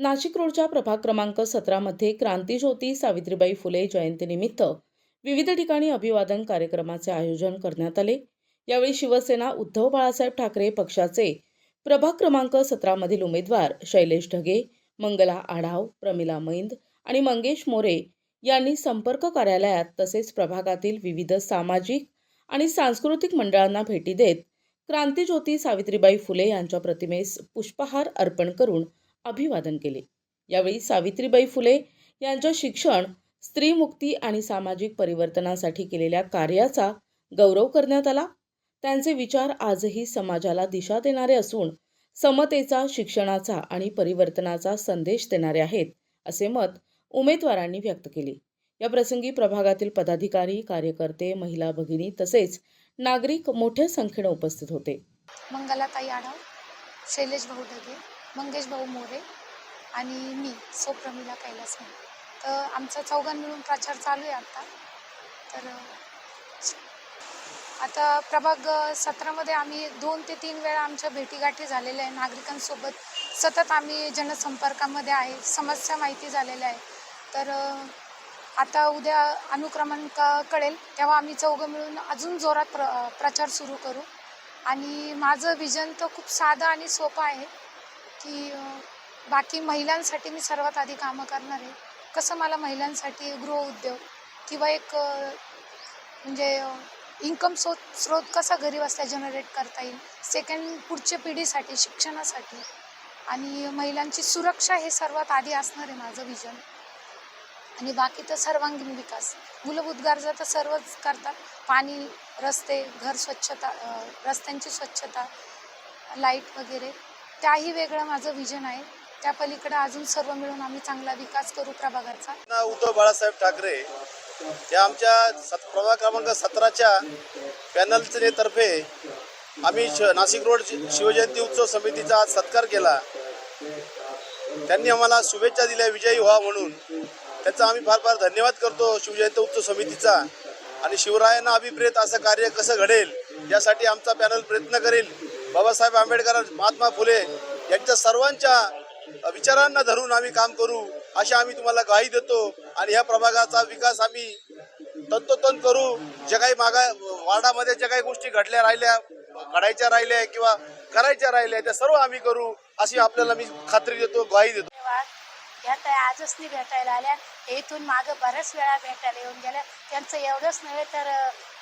नाशिक रोडच्या प्रभाग क्रमांक सतरामध्ये क्रांतीज्योती सावित्रीबाई फुले जयंतीनिमित्त विविध ठिकाणी अभिवादन कार्यक्रमाचे आयोजन करण्यात आले. यावेळी शिवसेना उद्धव बाळासाहेब ठाकरे पक्षाचे प्रभाग क्रमांक सतरामधील उमेदवार शैलेश ढगे मंगला आढाव प्रमिला मैंद आणि मंगेश मोरे यांनी संपर्क कार्यालयात तसेच प्रभागातील विविध सामाजिक आणि सांस्कृतिक मंडळांना भेटी देत क्रांतीज्योती सावित्रीबाई फुले यांच्या प्रतिमेस पुष्पहार अर्पण करून अभिवादन केले. यावेळी सावित्रीबाई फुले यांच्या शिक्षण स्त्रीमुक्ती आणि सामाजिक परिवर्तनासाठी केलेल्या कार्याचा गौरव करण्यात आला. त्यांचे विचार आजही समाजाला दिशा देणारे असून समतेचा शिक्षणाचा आणि परिवर्तनाचा संदेश देणारे आहेत असे मत उमेदवारांनी व्यक्त केले. या प्रसंगी प्रभागातील पदाधिकारी कार्यकर्ते महिला भगिनी तसेच नागरिक मोठ्या संख्येने उपस्थित होते. मंगलाताई आढाव शैलेश भाऊ ढगे मंगेश भाऊ मोरे आणि मी सो प्रमिला कैलास तर आमचा चौघां मिळून प्रचार चालू आहे आता. तर आता प्रभाग सत्रामध्ये आम्ही दोन ते तीन वेळा आमच्या भेटीगाठी झालेल्या आहे. नागरिकांसोबत सतत आम्ही जनसंपर्कामध्ये आहे. समस्या माहिती झालेल्या आहे. तर आता उद्या अनुक्रमांक कळेल तेव्हा आम्ही चौघं मिळून अजून जोरात प्र प्रचार सुरू करू. आणि माझं विजन तर खूप साधं आणि सोपं आहे. की बाकी महिलांसाठी मी सर्वात आधी कामं करणार आहे. कसं मला महिलांसाठी गृहउद्योग किंवा एक म्हणजे इन्कम स्रोत स्रोत कसा घरी बसल्या जनरेट करता येईल? सेकंड पुढच्या पिढीसाठी शिक्षणासाठी आणि महिलांची सुरक्षा हे सर्वात आधी असणार आहे माझं विजन आणि बाकी तर सर्वांगीण विकास. मूलभूत गरजा तर सर्वच करतात. पाणी रस्ते घर स्वच्छता रस्त्यांची स्वच्छता लाइट वगैरे. त्याही वेगळं माझं विजन आहे. त्या पलीकडे अजून सर्व मिळून आम्ही चांगला विकास करू प्रभागाचा ना उद्धव बाळासाहेब ठाकरे या आमच्या सत प्रभाग क्रमांक सतराच्या पॅनलचे तर्फे आम्ही श नाशिक रोड शिवजयंती उत्सव समितीचा आज सत्कार केला. त्यांनी आम्हाला शुभेच्छा दिल्या विजयी व्हा म्हणून. त्याचा आम्ही फार फार धन्यवाद करतो शिवजयंती उत्सव समितीचा. आणि शिवरायांना अभिप्रेत असं कार्य कसं घडेल यासाठी आमचा पॅनल प्रयत्न करेल. बाबासाहेब आंबेडकर महात्मा फुले यांच्या सर्वांच्या विचारांना धरून आम्ही काम करू अशा आम्ही तुम्हाला ग्वाही देतो आणि ह्या प्रभागाचा विकास आम्ही तंतोतंत करू. जे काही मागा वार्डामध्ये ज्या काही गोष्टी घडल्या राहिल्या घडायच्या राहिल्या किंवा करायच्या राहिल्या त्या सर्व आम्ही करू अशी आपल्याला मी खात्री देतो ग्वाही देतो. धन्यवाद ह्या आजच नाही भेटायला आल्या. इथून मागं बऱ्याच वेळा भेटायला येऊन गेल्या. त्यांचं एवढंच नव्हे तर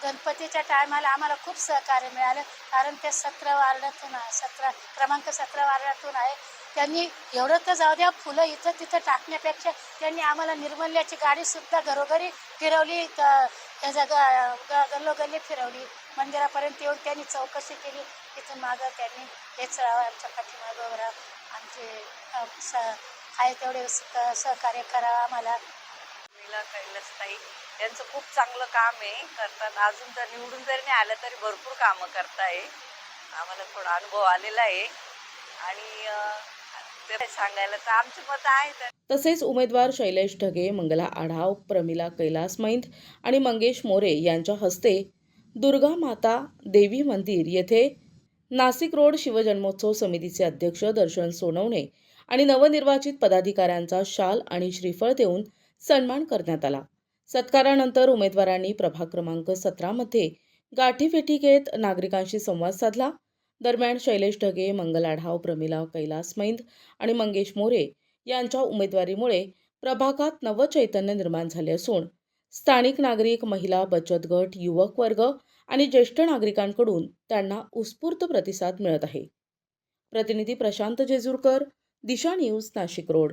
गणपतीच्या टायमाला आम्हाला खूप सहकार्य मिळालं. कारण ते सतरा वार्डातून सतरा क्रमांक सतरा वार्डातून आहे. त्यांनी एवढं तर जाऊ द्या फुलं इथं तिथं टाकण्यापेक्षा त्यांनी आम्हाला निर्मल्याची गाडीसुद्धा घरोघरी फिरवली त्याचा ग- ग- गल्लोगल्ली फिरवली. मंदिरापर्यंत येऊन त्यांनी चौकशी केली. तिथून मागं त्यांनी हेच राहावं आमच्या पाठीमागं राहा आमचे स आहे तेवढे सहकार्य करावं आम्हाला. मीला कैलासताई यांचं खूप चांगलं काम आहे. करतात. अजून तर निवडून जरी नाही आलं तरी भरपूर कामं करताय. आम्हाला थोडा अनुभव आलेला आहे. आणि सांगायला तर आमची मतं आहेत. तसेच उमेदवार शैलेश ढगे मंगला आढाव प्रमिला कैलास मैंद आणि मंगेश मोरे यांच्या हस्ते दुर्गा माता देवी मंदिर येथे नाशिक रोड शिवजन्मोत्सव समितीचे अध्यक्ष दर्शन सोनवणे आणि नवनिर्वाचित पदाधिकाऱ्यांचा शाल आणि श्रीफळ देऊन सन्मान करण्यात आला. सत्कारानंतर उमेदवारांनी प्रभाग क्रमांक सतरामध्ये गाठीभेटी घेत नागरिकांशी संवाद साधला. दरम्यान शैलेश ढगे मंगल आढाव प्रमिला कैलास मैंद आणि मंगेश मोरे यांच्या उमेदवारीमुळे प्रभागात नवचैतन्य निर्माण झाले असून स्थानिक नागरिक महिला बचत गट युवक वर्ग आणि ज्येष्ठ नागरिकांकडून त्यांना उत्स्फूर्त प्रतिसाद मिळत आहे. प्रतिनिधी प्रशांत जेजूरकर दिशा न्यूज नाशिक रोड.